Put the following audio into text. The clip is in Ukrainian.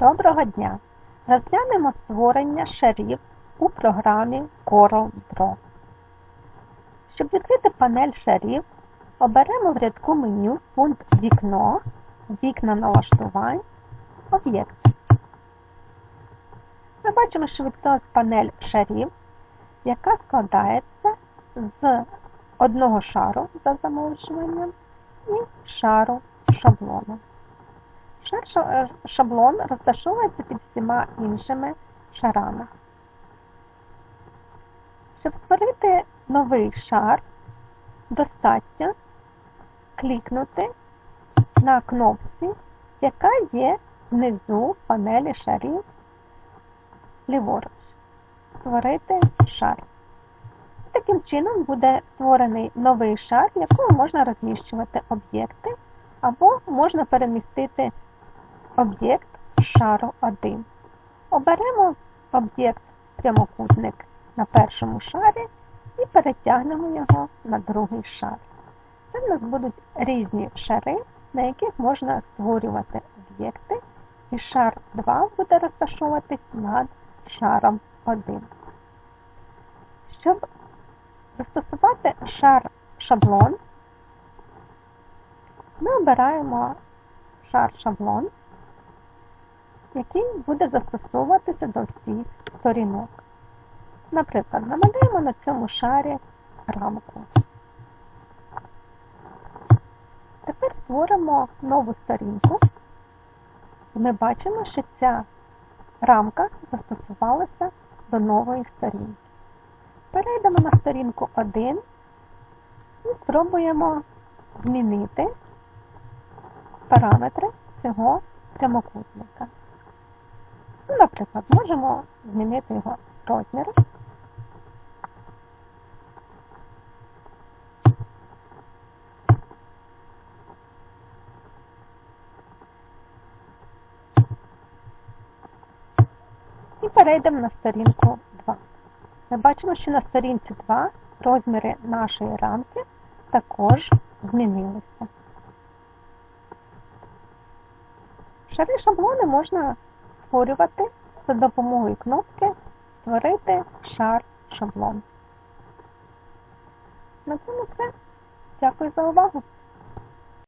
Доброго дня! Розглянемо створення шарів у програмі Draw. Щоб відкрити панель шарів, оберемо в рядку меню пункт Вікно, Вікна налаштувань, Об'єкт. Ми бачимо, що відкрилась панель шарів, яка складається з одного шару за замовчуванням і шару шаблону. Шар шаблон розташовується під всіма іншими шарами. Щоб створити новий шар, достатньо клікнути на кнопці, яка є внизу панелі шарів ліворуч. Створити шар. Таким чином буде створений новий шар, в якому можна розміщувати об'єкти, або можна перемістити об'єкт шару 1. Оберемо об'єкт прямокутник на першому шарі і перетягнемо його на другий шар. Це в нас будуть різні шари, на яких можна створювати об'єкти, і шар 2 буде розташовуватись над шаром 1. Щоб застосувати шар шаблон, ми обираємо шар шаблон який буде застосовуватися до всіх сторінок. Наприклад, намалюємо на цьому шарі рамку. Тепер створимо нову сторінку, і ми бачимо, що ця рамка застосувалася до нової сторінки. Перейдемо на сторінку 1 і спробуємо змінити параметри цього прямокутника. Наприклад, можемо змінити його розміри. І перейдемо на сторінку 2. Ми бачимо, що на сторінці 2 розміри нашої рамки також змінилися. Шари шаблони можна створювати за допомогою кнопки Створити шар шаблон. На цьому все. Дякую за увагу!